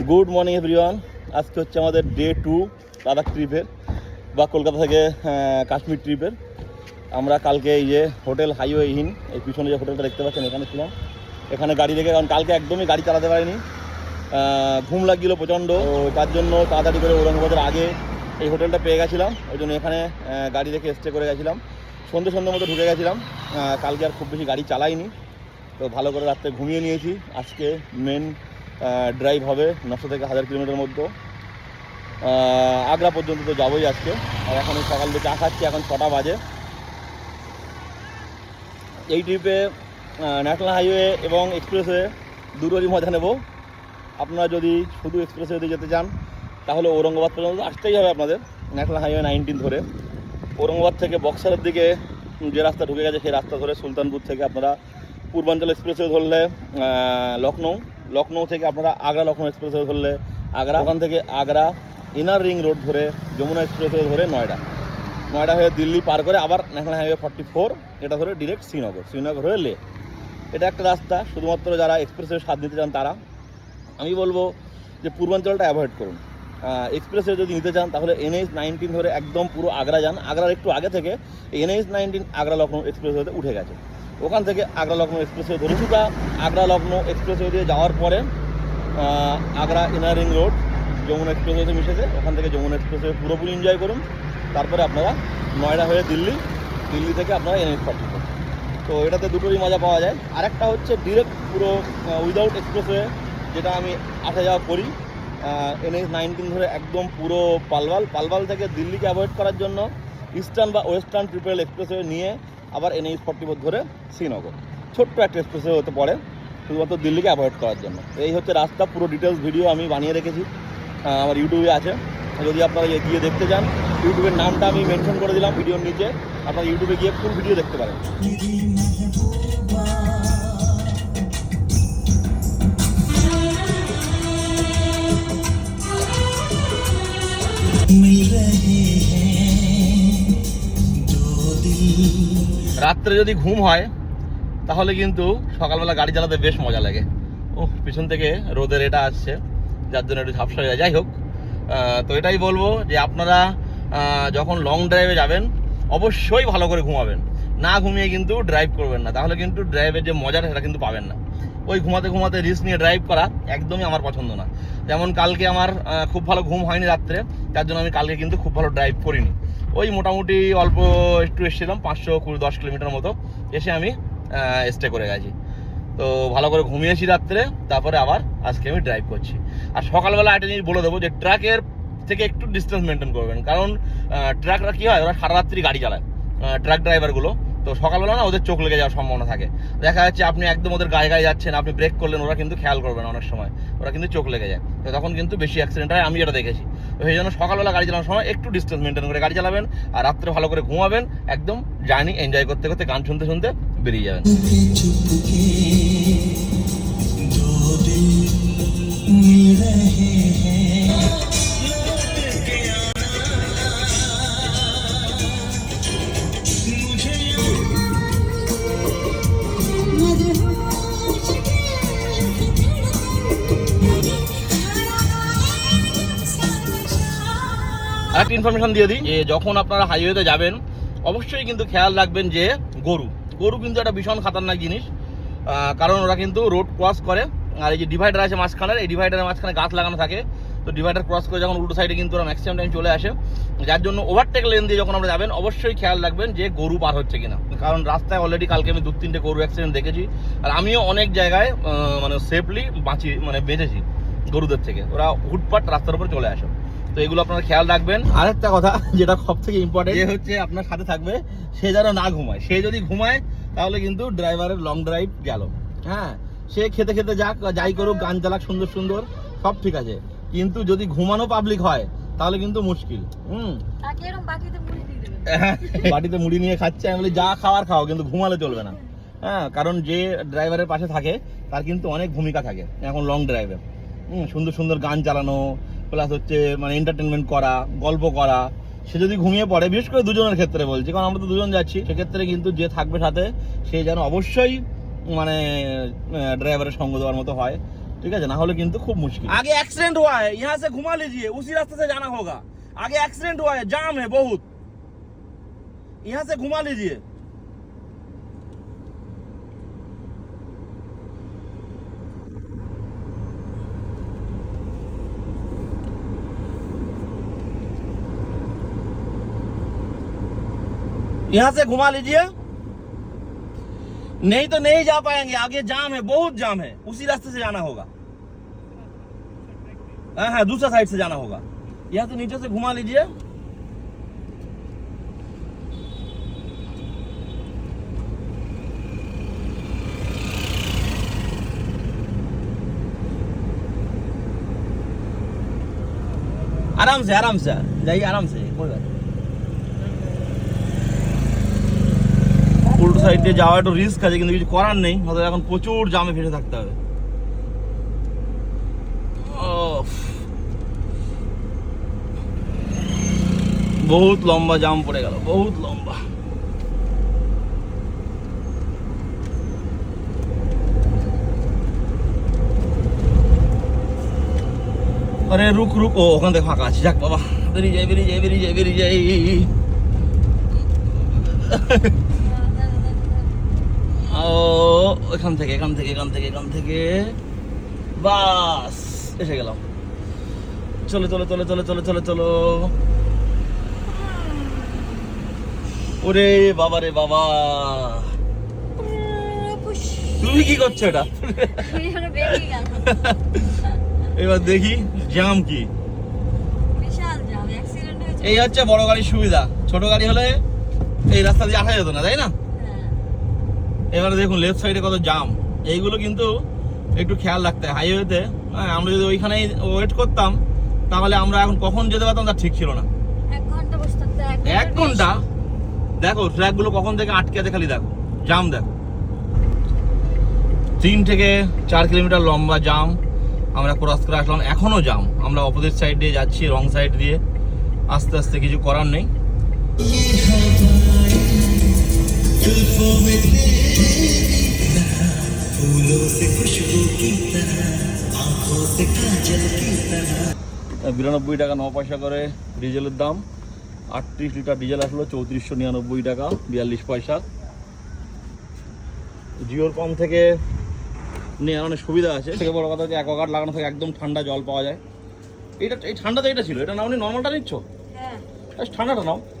Good morning everyone আজকে হচ্ছে আমাদের ডে টু লাদাখ ট্রিপের বা কলকাতা থেকে কাশ্মীর ট্রিপের আমরা কালকে এই যে হোটেল হাইওয়ে ইন এই পিছনে যে হোটেলটা দেখতে পাচ্ছেন, এখানে ছিলাম। এখানে গাড়ি রেখে, কারণ কালকে একদমই গাড়ি চালাতে পারিনি। ঘুম লাগছিল প্রচণ্ড। তার জন্য তাড়াতাড়ি করে ঔরঙ্গাবাদের আগে এই হোটেলটা পেয়ে গেছিলাম। ওই জন্য এখানে গাড়ি রেখে স্টে করে গেছিলাম। সন্ধ্যে সন্ধ্যের মতো ঢুকে গেছিলাম। কালকে আর খুব বেশি গাড়ি চালাইনি। তো ভালো করে রাত্রে ঘুমিয়ে নিয়েছি। আজকে মেন ড্রাইভ হবে নশো থেকে হাজার কিলোমিটার মধ্যে। আগ্রা পর্যন্ত তো যাবোই আজকে। আর এখন সকাল থেকে চা খাচ্ছি, এখন ছটা বাজে। এই ট্রিপে ন্যাশনাল হাইওয়ে এবং এক্সপ্রেসওয়ে দুটোরই মজা নেব। আপনারা যদি শুধু এক্সপ্রেসওয়েতে যেতে চান, তাহলে ঔরঙ্গাবাদ পর্যন্ত আসতেই হবে আপনাদের। ন্যাশনাল হাইওয়ে নাইনটিন ধরে। ঔরঙ্গাবাদ থেকে বক্সারের দিকে যে রাস্তা ঢুকে গেছে, সেই রাস্তা ধরে সুলতানপুর থেকে আপনারা পূর্বাঞ্চল এক্সপ্রেসওয়ে ধরলে লখনৌ লখনৌ থেকে আপনারা আগ্রা লখনৌ এক্সপ্রেসওয়ে ধরলে, আগ্রা, ওখান থেকে আগ্রা, ইনার রিং রোড ধরে, যমুনা এক্সপ্রেসওয়ে ধরে নয়ডা। নয়ডা হয়ে দিল্লি পার করে আবার ন্যাশনাল হাইওয়ে ফর্টি ফোর, এটা ধরে ডিরেক্ট শ্রীনগর শ্রীনগর হয়ে লে। এটা একটা রাস্তা, শুধুমাত্র যারা এক্সপ্রেসওয়ে স্বাদ নিতে চান তারা। আমি বলব যে পূর্বাঞ্চলটা অ্যাভয়েড করুন। এক্সপ্রেসওয়ে যদি নিতে চান, তাহলে এনএইচ নাইনটিন ধরে একদম পুরো আগ্রা যান। আগ্রার একটু আগে থেকে এনএইচ নাইনটিন আগ্রা লখনৌ এক্সপ্রেসওয়েতে উঠে গেছে। ওখান থেকে আগ্রা লখনৌ এক্সপ্রেসওয়ে ধরে কিছুটা আগ্রা লখনৌ এক্সপ্রেসওয়ে দিয়ে যাওয়ার পরে Agra inner ring road Yamuna এক্সপ্রেসওয়েতে মিশেছে। ওখান থেকে যমুনা এক্সপ্রেসওয়ে পুরোপুরি এনজয় করুন। তারপরে আপনারা নয়ডা হয়ে দিল্লি দিল্লি থেকে আপনারা এনএইচ ফর্টি তো এটাতে দুটোরই মজা পাওয়া যায়। আরেকটা হচ্ছে ডিরেক্ট পুরো উইদাউট এক্সপ্রেসওয়ে যেটা আমি আসা যাওয়া করি। এনএইচ নাইনটিন ধরে একদম পুরো পালওয়াল। পালওয়াল থেকে দিল্লিকে অ্যাভয়েড করার জন্য ইস্টার্ন বা ওয়েস্টার্ন ট্রিপল এক্সপ্রেসওয়ে নিয়ে আবার এনএইচ ফর্টি ধরে শ্রীনগর। ছোট্ট একটা এক্সপ্রেসওয়ে হতে পারে, শুধুমাত্র দিল্লিকে অ্যাভয়েড করার জন্য। এই হচ্ছে রাস্তা, পুরো ডিটেলস ভিডিও আমি বানিয়ে রেখেছি আমার ইউটিউবে আছে। যদি আপনারা গিয়ে- গিয়ে দেখতে চান ইউটিউবের নামটা আমি মেনশন করে দিলাম ভিডিওর নিচে। আপনারা ইউটিউবে গিয়ে ফুল ভিডিও দেখতে পারেন। রাত্রে যদি ঘুম হয়, তাহলে কিন্তু সকালবেলা গাড়ি চালাতে বেশ মজা লাগে। ও পিছন থেকে রোদের এটা আসছে, যার জন্য একটু ঝাপসা হয়ে যাই হোক তো এটাই বলব যে আপনারা যখন লং ড্রাইভে যাবেন, অবশ্যই ভালো করে ঘুমাবেন। না ঘুমিয়ে কিন্তু ড্রাইভ করবেন না। তাহলে কিন্তু ড্রাইভের যে মজাটা সেটা কিন্তু পাবেন না। ওই ঘুমাতে ঘুমাতে রিস্ক নিয়ে ড্রাইভ করা একদমই আমার পছন্দ না। যেমন কালকে আমার খুব ভালো ঘুম হয়নি রাত্রে তার জন্য আমি কালকে কিন্তু খুব ভালো ড্রাইভ করিনি। ওই মোটামুটি অল্প একটু এসেছিলাম, পাঁচশো কুড়ি, দশ কিলোমিটার মতো। এসে আমি স্টে করে গেছি। তো ভালো করে ঘুমিয়েছি রাত্রে, তারপরে আবার আজকে আমি ড্রাইভ করছি। আর সকালবেলা একটা জিনিস বলে দেবো যে ট্রাকের থেকে একটু ডিস্টেন্স মেনটেন করবেন। কারণ ট্রাকরা কী হয়, ওরা সারা রাত্রি গাড়ি চালায়। ট্রাক ড্রাইভারগুলো তো সকালবেলা না ওদের চোখ লেগে যাওয়ার সম্ভাবনা থাকে। দেখা যাচ্ছে আপনি একদম ওদের গায়ে গায়ে যাচ্ছেন, আপনি ব্রেক করলেন, ওরা কিন্তু খেয়াল করবে না অনেক সময়। ওরা কিন্তু চোখ লেগে যায়। তো তখন কিন্তু বেশি অ্যাক্সিডেন্ট হয়, আমি যেটা দেখেছি। তো সেই জন্য সকালবেলা গাড়ি চালানোর সময় একটু ডিস্টেন্স মেনটেন করে গাড়ি চালাবেন আর রাত্রে ভালো করে ঘুমাবেন, একদম জার্নি এনজয় করতে করতে গান শুনতে শুনতে বেরিয়ে যাবেন। আরেকটা ইনফরমেশন দিয়ে দিই। যে যখন আপনারা হাইওয়েতে যাবেন, অবশ্যই কিন্তু খেয়াল রাখবেন যে গরু। গরু কিন্তু একটা ভীষণ খাতারনাক জিনিস। কারণ ওরা কিন্তু রোড ক্রস করে। আর এই যে ডিভাইডার আছে মাঝখানের, এই ডিভাইডারের মাঝখানে গাছ লাগানো থাকে। তো ডিভাইডার ক্রস করে যখন উল্টো সাইডে কিন্তু ওরা ম্যাক্সিমাম টাইম চলে আসে। যার জন্য ওভারটেক লেন দিয়ে যখন আমরা যাবেন, অবশ্যই খেয়াল রাখবেন যে গরু পার হচ্ছে কিনা। কারণ রাস্তায় অলরেডি কালকে আমি দু তিনটে গরু অ্যাক্সিডেন্ট দেখেছি। আর আমিও অনেক জায়গায় মানে সেফলি বাঁচি মানে বেঁচেছি গরুদের থেকে। ওরা হুটপাট রাস্তার উপর চলে আসে। তো এগুলো আপনারা খেয়াল রাখবেন। আরেকটা কথা যেটা সব থেকে ইম্পর্টেন্ট যে হচ্ছে আপনার সাথে থাকবে সে যেন না ঘুমায়। সে যদি ঘুমায় তাহলে কিন্তু ড্রাইভারের লং ড্রাইভ গেল। হ্যাঁ সে খেতে খেতে যাক যাই করুক গান চালাক সুন্দর সুন্দর সব ঠিক আছে। কিন্তু যদি ঘুমানো পাবলিক হয় তাহলে কিন্তু মুশকিল। হুম? বাটিতে মুড়ি দিয়ে দেবে বাড়িতে মুড়ি নিয়ে খাচ্ছে আমি বলি যা খাওয়ার খাও কিন্তু ঘুমালে চলবে না। হ্যাঁ কারণ যে ড্রাইভারের পাশে থাকে তার কিন্তু অনেক ভূমিকা থাকে এখন লং ড্রাইভে হুম সুন্দর সুন্দর গান চালানো প্লাস হচ্ছে মানে এন্টারটেনমেন্ট করা গল্প করা সে যদি ঘুমিয়ে পড়ে বিশেষ করে দুজনের ক্ষেত্রে বলছি কারণ আমরা তো দুজন যাচ্ছি সেক্ষেত্রে কিন্তু যে থাকবে সাথে সে যেন অবশ্যই মানে ড্রাইভারের সঙ্গ দেওয়ার মতো হয় ठीक है ना हले किंतु खूब मुश्किल आगे एक्सीडेंट हुआ है यहाँ से घुमा लीजिए उसी रास्ते से जाना होगा आगे एक्सीडेंट हुआ है जाम है बहुत यहाँ से घुमा लीजिए यहाँ से घुमा लीजिए। नहीं तो नहीं जा पाएँगे, आगे जाम है, बहुत जाम है। उसी रास्ते से जाना होगा। हाँ हाँ दूसरा साइड से जाना होगा। यहाँ से नीचे से घुमा लीजिए। आराम से आराम से, जाइए, आराम से, कोई बात সাইড দিয়ে যাওয়া একটু রিস্ক আছে, কিন্তু কিছু করার নেই হয়তো এখন প্রচুর জামে ফেসে থাকতে হবে। বহুত লম্বা জাম পড়ে গেল, বহুত লম্বা। আরে রুক রুক, ও, ওখান থেকে ফাঁকা আছে, যাক বাবা। বেরিয়ে যাই বেরিয়ে যাই বেরিয়ে যাই বেরিয়ে যাই। ও, এখান থেকে এখান থেকে এখান থেকে এখান থেকে। বাস, এসে গেলাম। চলো চলো চলো চলো চলো চলো চলো। ওরে বাবা রে বাবা। তুমি কি করছ এটা? এবার দেখি কি? জাম অ্যাক্সিডেন্ট এই হচ্ছে বড় গাড়ির সুবিধা। ছোট গাড়ি হলে এই রাস্তা দিয়ে আসা যেত না, তাই না। এবারে দেখুন লেফট সাইডে কত জাম এইগুলো কিন্তু একটু খেয়াল রাখতে হয়। হাইওয়েতে হ্যাঁ আমরা যদি ওইখানেই ওয়েট করতাম তাহলে আমরা এখন কখন যেতে পারতাম তার ঠিক ছিল না। এক ঘণ্টা দেখো ট্র্যাকগুলো কখন থেকে আটকে আছে খালি দেখো। জাম দেখো। তিন থেকে চার কিলোমিটার লম্বা জাম আমরা ক্রস করে আসলাম এখনও জাম আমরা অপোজিট সাইড দিয়ে যাচ্ছি রং সাইড দিয়ে। আস্তে আস্তে কিছু করার নেই। जुल्फों में तेरी तरह फूलों से खुशबू की तरह आंखों से काजल की तरह বিরানব্বই টাকা ন পয়সা করে ডিজেলের দাম আটত্রিশ লিটার ডিজেল আসলো চৌত্রিশশো নিরানব্বই টাকা বিয়াল্লিশ পয়সা জিওর পাম্প থেকে নেওয়ার অনেক সুবিধা আছে থেকে বড় কথা হচ্ছে অ্যাকোয়াগার্ড লাগানো থাকে একদম ঠান্ডা জল পাওয়া যায় এটা এই ঠান্ডাতে এটা ছিল এটা না উনি নর্মালটা নিচ্ছ হ্যাঁ বেশ ঠান্ডাটা নাও এই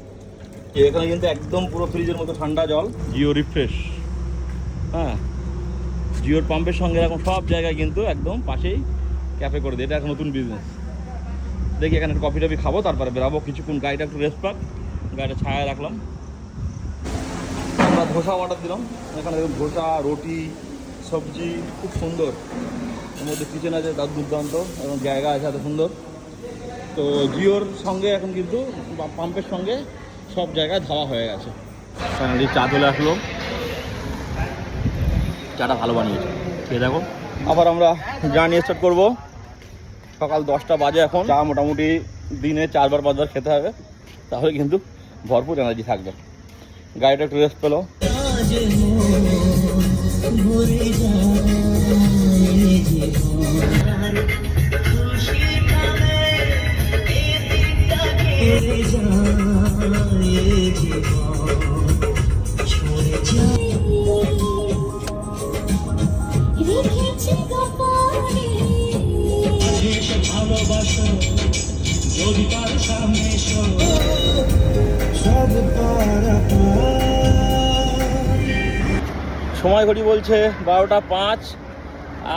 এখানে কিন্তু একদম পুরো ফ্রিজের মতো ঠান্ডা জল। জিও রিফ্রেশ হ্যাঁ। জিওর পাম্পের সঙ্গে এখন সব জায়গায় কিন্তু একদম পাশেই ক্যাফে করে দিই। এটা এখন নতুন বিজনেস দেখি এখানে কফি টফি খাব, তারপরে বেরাবো। কিছুক্ষণ গাড়িটা একটু রেস্ট পাক। গাড়িটা ছায়া রাখলাম। আমরা ধোসা অর্ডার দিলাম। এখানে ধোসা, রুটি, সবজি, খুব সুন্দর। এর মধ্যে কিচেন আছে, তার দুর্দান্ত। এবং জায়গা আছে, এত সুন্দর। তো জিওর সঙ্গে এখন কিন্তু পাম্পের সঙ্গে সব জায়গায় ধাওয়া হয়ে গেছে। ফাইনালি চা চলে আসলো। চাটা ভালো বানিয়েছে। খেয়ে দেখো। আবার আমরা জার্নি স্টার্ট করব। সকাল দশটা বাজে এখন। চা মোটামুটি দিনে চারবার পাঁচবার খেতে হবে। তাহলে কিন্তু ভরপুর এনার্জি থাকবে। গাড়িটা একটু রেস্ট পেল। आज সময় ঘড়ি বলছে বারোটা পাঁচ,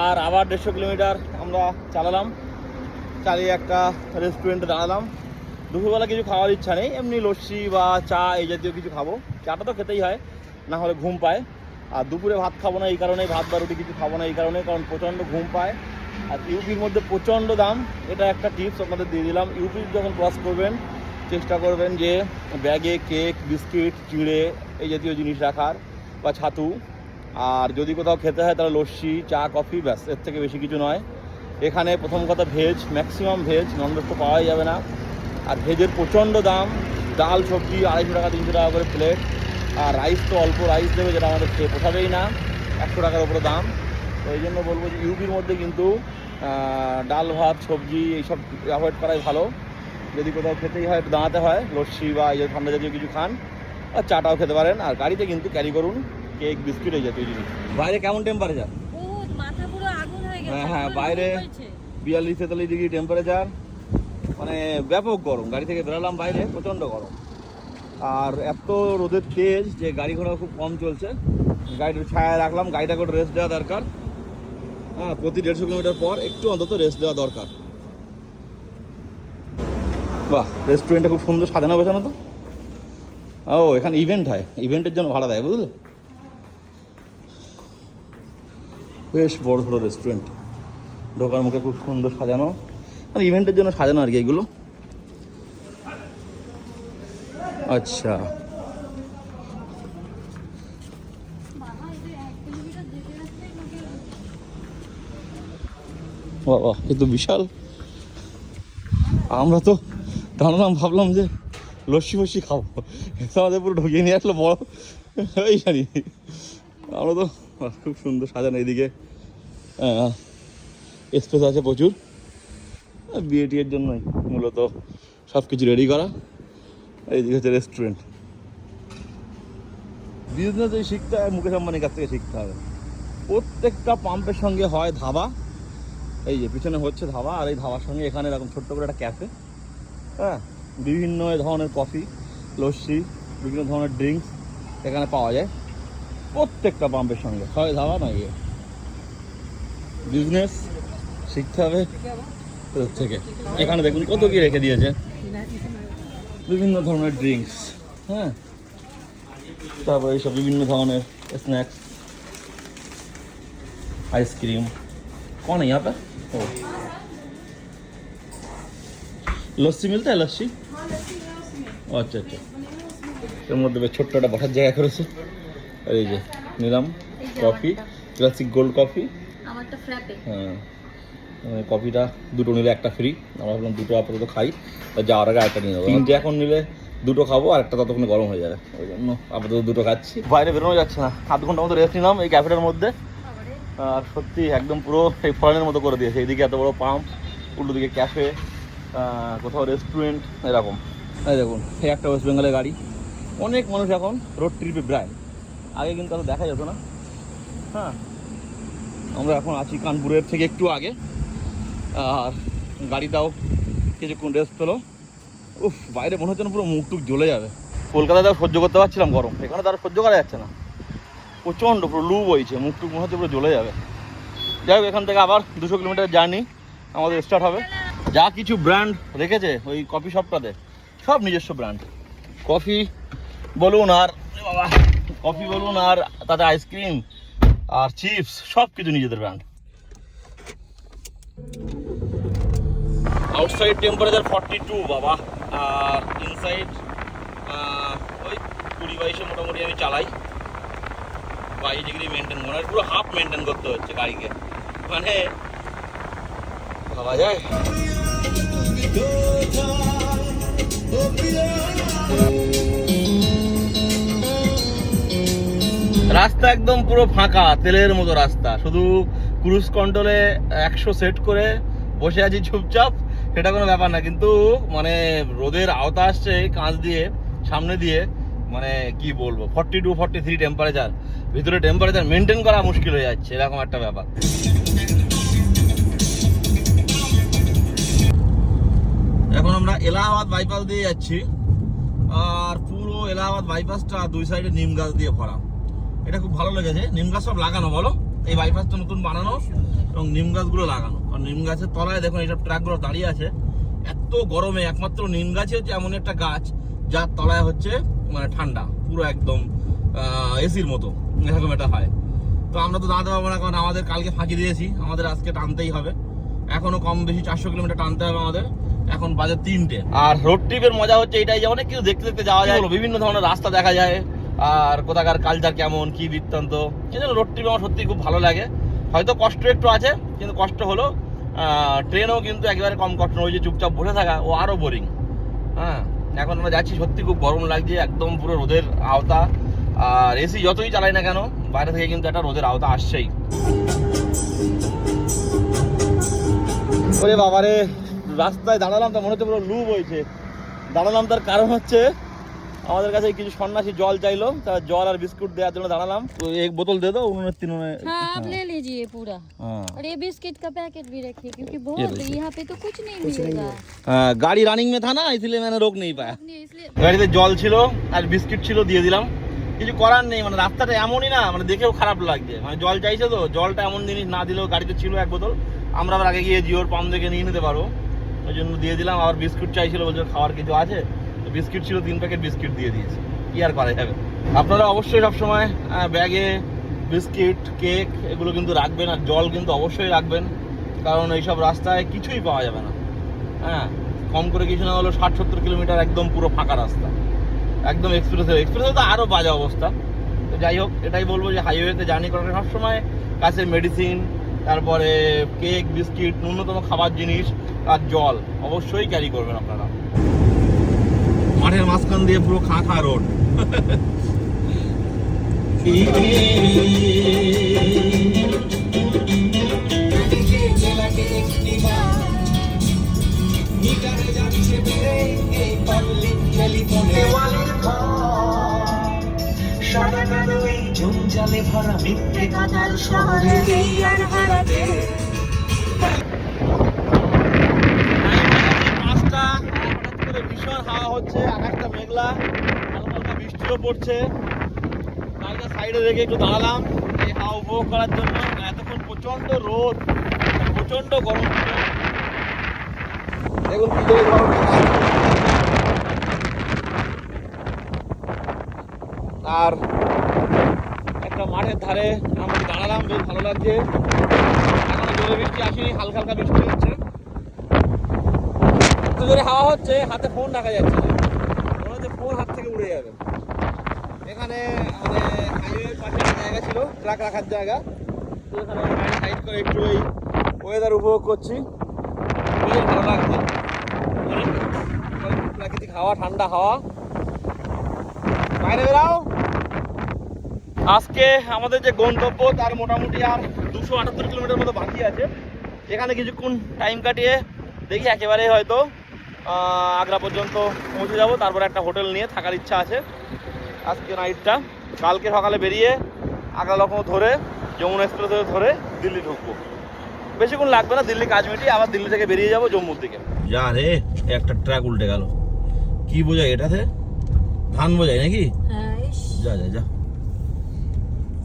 আর আবার দেড়শো কিলোমিটার আমরা চালালাম। চালিয়ে একটা রেস্টুরেন্টে দাঁড়ালাম। দুপুরবেলা কিছু খাওয়ার ইচ্ছা নেই, এমনি লস্যি বা চা এই জাতীয় কিছু খাব। চাটা তো খেতেই হয়, না হলে ঘুম পায়। আর দুপুরে ভাত খাব না এই কারণে, ভাত বা রুটি কিছু খাব না এই কারণে, কারণ প্রচণ্ড ঘুম পায়। আর ইউপির মধ্যে প্রচণ্ড দাম, এটা একটা টিপস আপনাদের দিয়ে দিলাম। ইউপি যখন ক্রস করবেন, চেষ্টা করবেন যে ব্যাগে কেক, বিস্কিট, চিড়ে এই জাতীয় জিনিস রাখার বা ছাতু। আর যদি কোথাও খেতে হয় তাহলে লস্যি, চা, কফি, ব্যাস, এর থেকে বেশি কিছু নয়। এখানে প্রথম কথা ভেজ, ম্যাক্সিমাম ভেজ, ননভেজ তো পাওয়াই যাবে না। আর ভেজের প্রচণ্ড দাম। ডাল সবজি আড়াইশো টাকা তিনশো টাকা করে প্লেট আর রাইস তো অল্প রাইস দেবে যেটা আমাদের খেয়ে পোষাবেই না। একশো টাকার উপরে দাম। তো এই জন্য বলব যে ইউপির মধ্যে কিন্তু ডাল ভাত সবজি এইসব অ্যাভয়েড করাই ভালো। যদি কোথাও খেতেই হয় দাঁড়াতে হয় লস্যি বা এই যে ঠান্ডা জাতীয় কিছু খান আর চাটাও খেতে পারেন। আর গাড়িতে কিন্তু ক্যারি করুন কেক বিস্কুট এই জাতীয় জিনিস। বাইরে কেমন টেম্পারেচার হয়ে হ্যাঁ, হ্যাঁ, বাইরে- বিয়াল্লিশ তেতাল্লিশ ডিগ্রি টেম্পারেচার মানে ব্যাপক গরম। গাড়ি থেকে বেরোলাম বাইরে, প্রচণ্ড গরম। আর এত রোদের তেজ যে গাড়ি ঘোড়া খুব কম চলছে। গাড়িটার ছায়া রাখলাম, গাড়িটা করে রেস্ট দেওয়া দরকার। হ্যাঁ প্রতি দেড়শো কিলোমিটার পর একটু অন্তত রেস্ট দেওয়া দরকার। বাহ রেস্টুরেন্টটা খুব সুন্দর সাজানো গোছানো তো? ও, এখানে ইভেন্ট হয়। ইভেন্টের জন্য ভাড়া দেয়, বুঝলে? বেশ বড় বড় রেস্টুরেন্ট ঢোকার মুখে খুব সুন্দর সাজানো। ইভেন্টের জন্য সাজানো আর কি এগুলো। আচ্ছা। বাবা, এ বিশাল। আমরা তো দাঁড়ালাম ভাবলাম যে লস্যি ফস্যি খাব। আমাদের পুরো ঢুকিয়ে নিয়ে আসলো বড়। এই জানি। আমরা তো খুব সুন্দর সাজানো এদিকে। স্পেস আছে প্রচুর। বিয়ে টিয়ের জন্যই মূলত সব কিছু রেডি করা। এইদিকে হচ্ছে রেস্টুরেন্ট বিজনেস এই শিখতে হয়, মুকেশ আম্বানির কাছ থেকে শিখতে হবে। প্রত্যেকটা পাম্পের সঙ্গে হয় ধাবা। এই যে পিছনে হচ্ছে ধাবা, আর এই ধাবার সঙ্গে এখানে এরকম ছোট্ট করে একটা ক্যাফে হ্যাঁ বিভিন্ন ধরনের কফি লস্যি, বিভিন্ন ধরনের ড্রিঙ্কস এখানে পাওয়া যায়। প্রত্যেকটা পাম্পের সঙ্গে। হয় ধাবা না ইয়ে বিজনেস শিখতে হবে। ওদের থেকে এখানে দেখুন কত কি রেখে দিয়েছে বিভিন্ন ধরনের ড্রিঙ্কস হ্যাঁ তারপর এইসব বিভিন্ন ধরনের স্ন্যাক্স आइसक्रीम कौन है यहाँ पे ओ লস্যি মিলতে হয় লস্যি ও আচ্ছা আচ্ছা এর মধ্যে বেশ ছোট্ট একটা বসার জায়গা করেছে আর এই যে নিলাম কফি ক্লাসিক গোল্ড কফি আমারটা ফ্র্যাপে হ্যাঁ মানে কফিটা দুটো নিলে একটা ফ্রি আমরা ভাবলাম দুটো আপাতত খাই। যাওয়ার আগে একটা নিয়ে নেব। তিনটে এখন নিলে দুটো খাব আর একটা ততক্ষণে গরম হয়ে যাবে। ওই জন্য আপাতত দুটো খাচ্ছি। বাইরে বেরোনো যাচ্ছে না। আধ ঘণ্টা মতো রেস্ট নিলাম এই ক্যাফেটার মধ্যে। আর সত্যি একদম পুরো এই ফরেনের মতো করে দিয়েছে। এইদিকে এত বড় পাম্প উল্টো দিকে ক্যাফে কোথাও রেস্টুরেন্ট এরকম। এই দেখুন এই একটা ওয়েস্ট বেঙ্গলের গাড়ি। অনেক মানুষ এখন রোড ট্রিপে বেড়ায় আগে কিন্তু এত দেখা যেত না। হ্যাঁ আমরা এখন আছি কানপুরের থেকে একটু আগে। আর গাড়িটাও কিছুক্ষণ রেস্ট পেল উফ, বাইরে মনে হচ্ছে না পুরো মুখটুক জ্বলে যাবে। কলকাতায় তাও সহ্য করতে পারছিলাম গরম। এখানে তার সহ্য করা যাচ্ছে না। প্রচণ্ড পুরো লু বইছে মুখ টুক মনে হচ্ছে পুরো জ্বলে যাবে। যাই হোক, এখান থেকে আবার দুশো কিলোমিটার জার্নি, আমাদের স্টার্ট হবে। যা কিছু ব্র্যান্ড রেখেছে ওই কফি শপটাতে সব নিজস্ব ব্র্যান্ড কফি বলুন আর কফি বলুন আর তাতে আইসক্রিম আর চিপস সব কিছু নিজেদের brand outside temperature forty two বাবা। আর ইনসাইড ওই কুড়ি বাইশে মোটামুটি আমি চালাই। বাইশ ডিগ্রি মেনটেন মনে হয় পুরো হাফ মেনটেন করতে হচ্ছে গাড়িকে। মানে ভাবা যায়? রাস্তা একদম পুরো ফাঁকা, তেলের মতো রাস্তা। শুধু ক্রুজ কন্ট্রোলে একশো সেট করে বসে আছি চুপচাপ, সেটা কোনো ব্যাপার না, কিন্তু মানে রোদের আওতা আসছে কাঁচ দিয়ে, সামনে দিয়ে মানে কি বলব forty two forty three temperature ভিতরে টেম্পারেচার মেনটেন করা মুশকিল হয়ে যাচ্ছে, এরকম একটা ব্যাপার। এখন আমরা এলাহাবাদ বাইপাস দিয়ে যাচ্ছি, আর পুরো এলাহাবাদ বাইপাসটা দুই সাইডে নিম গাছ দিয়ে ভরা। এটা খুব ভালো লেগেছে, নিম গাছ সব লাগানো, বলো? এই বাইপাসটা নতুন বানানো? এবং নিম গাছগুলো লাগানো। আর নিম গাছের তলায় দেখুন এইসব ট্রাকগুলো দাঁড়িয়ে আছে এত গরমে একমাত্র নিম গাছই হচ্ছে এমন একটা গাছ যার তলায় হচ্ছে মানে ঠান্ডা পুরো একদম এসির মতো এরকম একটা হয়। তো আমরা তো দাঁড়াতে পারব না কারণ আমাদের কালকে ফাঁকি দিয়েছি আমাদের আজকে টানতেই হবে। এখনও কম বেশি চারশো কিলোমিটার টানতে হবে আমাদের এখন বাজে তিনটে। আর রোড ট্রিপের মজা হচ্ছে এটাই যে অনেক কিছু দেখতে দেখতে যাওয়া যায় বিভিন্ন ধরনের রাস্তা দেখা যায় আর কোথাকার কালচার কেমন কি বৃত্তান্ত। এই জন্য রোড ট্রিপ আমার সত্যি খুব ভালো লাগে। হয়তো কষ্ট একটু আছে, কিন্তু কষ্ট হলো। ট্রেনও কিন্তু একেবারে কম কষ্ট ওই যে চুপচাপ বসে থাকা, ও আরও বোরিং হ্যাঁ এখন আমরা যাচ্ছি, সত্যি খুব গরম লাগছে, একদম পুরো রোদের আওতা। আর এসি যতই চালাই না কেন, বাইরে থেকে কিন্তু একটা রোদের আওতা আসছেই। ওরে বাবারে, রাস্তায় দাঁড়ালাম তো মনে হচ্ছে পুরো লু বইছে দাঁড়ালাম তার কারণ হচ্ছে আমাদের কাছে কিছু সন্ন্যাসী জল চাইলো তা জল আর বিস্কুট দেওয়ার জন্য দাঁড়ালাম তো এক বোতল দে দাও উনুনের তিন উনুনে हाँ आप ले लीजिए पूरा হ্যাঁ और ये बिस्किट का पैकेट भी रखिए क्योंकि ये बहुत लीजिए। यहाँ पे तो कुछ नहीं मिलेगा হ্যাঁ, গাড়ি রানিং মে থা না इसलिए मैंने रोक नहीं पाया नहीं, इसलिए গাড়িতে জল ছিল আর বিস্কিট ছিল দিয়ে দিলাম কিছু করার নেই মানে রাস্তাটা এমনই না মানে দেখেও খারাপ লাগছে মানে জল চাইছে তো জলটা এমন জিনিস না দিলেও গাড়িতে ছিল এক বোতল আমরা আবার আগে গিয়ে জিওর পাম্প থেকে নিয়ে নিতে পারবো ওই জন্য দিয়ে দিলাম আবার বিস্কুট চাইছিল বলছে খাওয়ার কিছু আছে তো বিস্কিট ছিল, তিন প্যাকেট বিস্কিট দিয়ে দিয়েছি। কি আর করা যাবে? আপনারা অবশ্যই সবসময় ব্যাগে বিস্কিট, কেক এগুলো কিন্তু রাখবেন আর জল কিন্তু অবশ্যই রাখবেন, কারণ এইসব রাস্তায় কিছুই পাওয়া যাবে না। হ্যাঁ কম করে কিছু না হলো ষাট সত্তর কিলোমিটার একদম পুরো ফাঁকা রাস্তা। একদম এক্সপ্রেস এক্সপ্রেসে তো আরও বাজে অবস্থা। তো যাই হোক, এটাই বলব যে হাইওয়েতে জার্নি করার সবসময় কাছে মেডিসিন তারপরে কেক, বিস্কিট, ন্যূনতম খাবার জিনিস আর জল অবশ্যই ক্যারি করবেন আপনারা। মাঠের মাঝখান দিয়ে পুরো খা খা রোড। ভরা মিথ্যে কথার শহরে আর হারাতে পাঁচটা হঠাৎ করে ভীষণ হাওয়া হচ্ছে আকাশটা মেঘলা হালকা হালকা বৃষ্টিও পড়ছে। গাড়িটা সাইডে রেখে একটু দাঁড়ালাম। এই হাওয়া উপভোগ করার জন্য। এতক্ষণ প্রচণ্ড রোদ, প্রচণ্ড গরম দেখুন গরম আর একটা মাঠের ধারে আমরা দাঁড়ালাম, বেশ ভালো লাগছে। এখনও জোরে বৃষ্টি আসেনি, হালকা হালকা বৃষ্টি হচ্ছে। এত জোরে হাওয়া হচ্ছে, হাতে ফোন রাখা যাচ্ছে না। মনে ফোন হাত থেকে উড়ে যাবে। এখানে জায়গা ছিল ট্রাক রাখার জায়গা। এখানে একটু ওয়েদার উপভোগ করছি। ভালো প্রাকৃতিক হাওয়া, ঠান্ডা হাওয়া। বাইরে বেরাও। আজকে আমাদের যে গন্তব্য, তার মোটামুটি আর দুশো আটাত্তর কিলোমিটার মতো বাকি আছে। এখানে কিছুক্ষণ টাইম কাটিয়ে দেখি একেবারে হয়তো আগ্রা পর্যন্ত পৌঁছে যাব। তারপর একটা হোটেল নিয়ে থাকার ইচ্ছা আছে। আজকে নাইটটা কালকে সকালে বেরিয়ে আগা লক্ষ ধরে যমুনা এক্সপ্রেস ধরে দিল্লি ঢুকবো। বেশিক্ষণ লাগবে না দিল্লি কাজ মিটিয়ে আবার দিল্লি থেকে বেরিয়ে যাব জম্মুর দিকে। যা রে একটা ট্রাক উল্টে গেল। কি বোঝায় এটাতে? ধান বোঝায় নাকি? যা যা যা।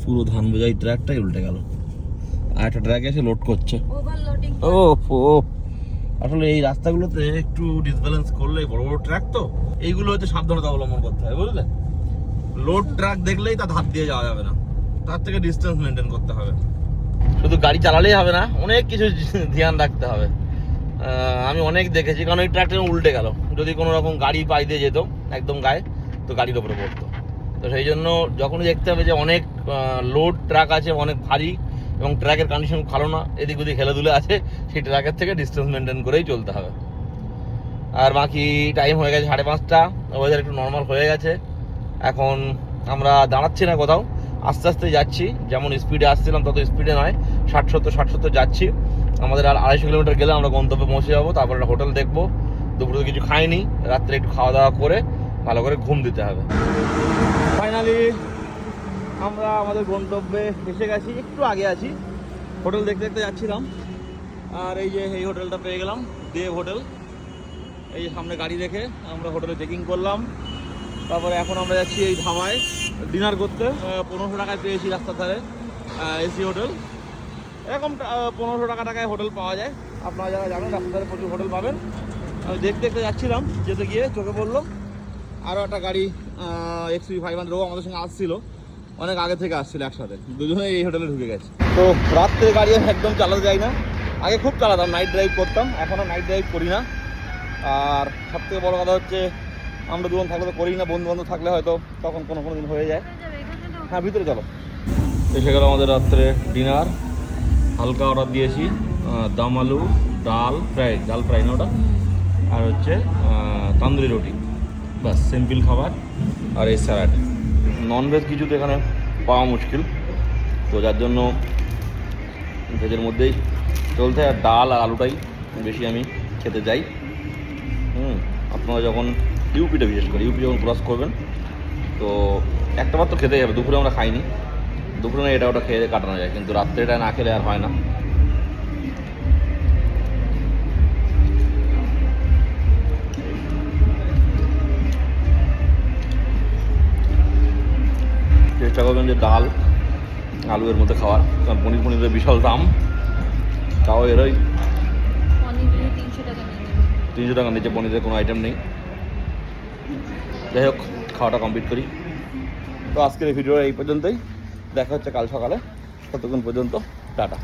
পুরো ধান বোঝাই ট্রাকটাই উল্টে গেল। আর একটা ট্র্যাক এসে লোড করছে। ও ও আসলে এই রাস্তাগুলোতে একটু ডিসব্যালেন্স করলে বড় বড় ট্র্যাক তো। এইগুলো হচ্ছে সাবধানতা অবলম্বন করতে হয় বুঝলে? লোড ট্রাক দেখলেই তার ধার দিয়ে যাওয়া যাবে না। তার থেকে ডিস্টেন্স মেনটেন করতে হবে। শুধু গাড়ি চালালেই হবে না, অনেক কিছু ধ্যান রাখতে হবে। আমি অনেক দেখেছি, কারণ ওই ট্রাকটা উল্টে গেল। যদি কোনো রকম গাড়ি পাই দিয়ে যেত, একদম গায়ে, তো গাড়ির ওপরে পড়তো। তো সেই জন্য যখনই দেখতে হবে যে অনেক লোড ট্রাক আছে, অনেক ভারী, এবং ট্র্যাকের কন্ডিশন ভালো না, এদিক ওদিক হেলে দুলে আছে, সেই ট্র্যাকের থেকে ডিস্টেন্স মেনটেন করেই চলতে হবে। আর বাকি টাইম হয়ে গেছে সাড়ে পাঁচটা ওয়েদার একটু নর্মাল হয়ে গেছে। এখন আমরা দাঁড়াচ্ছি না কোথাও। আস্তে আস্তে যাচ্ছি। যেমন স্পিডে আসছিলাম, তত স্পিডে নয়। ষাট, সত্তর ষাট, সত্তর যাচ্ছি। আমাদের আর আড়াইশো কিলোমিটার গেলে আমরা গন্তব্যে পৌঁছে যাব। তারপর একটা হোটেল দেখব। দুপুরে তো কিছু খাইনি। রাত্রে একটু খাওয়া দাওয়া করে ভালো করে ঘুম দিতে হবে। ফাইনালি আমরা আমাদের গন্তব্যে এসে গেছি। একটু আগে আছি। হোটেল দেখতে দেখতে যাচ্ছিলাম। আর এই যে এই হোটেলটা পেয়ে গেলাম। দেব হোটেল। এই সামনে গাড়ি রেখে আমরা হোটেলে চেকিং করলাম। তারপরে এখন আমরা যাচ্ছি এই ধামায় ডিনার করতে। পনেরোশো টাকায় পেয়েছি রাস্তার ধারে এসি হোটেল। এরকম পনেরোশো টাকা টাকায় হোটেল পাওয়া যায়। আপনারা যারা জানেন, রাস্তার ধারে প্রচুর হোটেল পাবেন। দেখতে দেখতে যাচ্ছিলাম, যেতে গিয়ে চোখে পড়ল। আরও একটা গাড়ি এক্স এক্সপি ফাইভ হান্ড্রেড আমাদের সঙ্গে আসছিল। অনেক আগে থেকে আসছিল একসাথে। দুজনে এই হোটেলে ঢুকে গেছে। তো রাত্রে গাড়ি একদম চালাতে যাই না। আগে খুব চালাতাম নাইট ড্রাইভ করতাম। এখন আর নাইট ড্রাইভ করি না। আর সব থেকে বড়ো কথা হচ্ছে আমরা দুজন থাকলে তো করি না বন্ধু বান্ধব থাকলে হয়তো তখন কোনো কোনো দিন হয়ে যায়। হ্যাঁ ভিতরে চলো। এসে গেল আমাদের রাত্রে ডিনার। হালকা অর্ডার দিয়েছি দম আলু, ডাল ফ্রাই ডাল ফ্রাই না ওটা? আর হচ্ছে তান্দুরি রুটি। বাস সিম্পল খাবার আর এই স্যালাড। ননভেজ কিছু তো এখানে পাওয়া মুশকিল। তো যার জন্য ভেজের মধ্যেই চলছে, আর ডাল আর আলুটাই বেশি আমি খেতে যাই হুম, আপনারা যখন ইউপিটা বিশেষ করে ইউপি যখন ক্রস করবেন তো একটা মাত্র তো খেতেই হবে দুপুরে আমরা খাইনি। দুপুরে না এটা ওটা খেয়ে কাটানো যায় কিন্তু রাত্রে এটা না খেলে আর হয় না। চেষ্টা করবেন যে ডাল আলু এর মধ্যে খাওয়ার কারণ পনির পনিরের বিশাল দাম তাও এরই তিনশো টাকা নিচে পনিরের কোনো আইটেম নেই। যাই হোক, খাওয়াটা কমপ্লিট করি। তো আজকের এই ভিডিও এই পর্যন্তই। দেখা হচ্ছে কাল সকালে। ততক্ষণ পর্যন্ত, টাটা।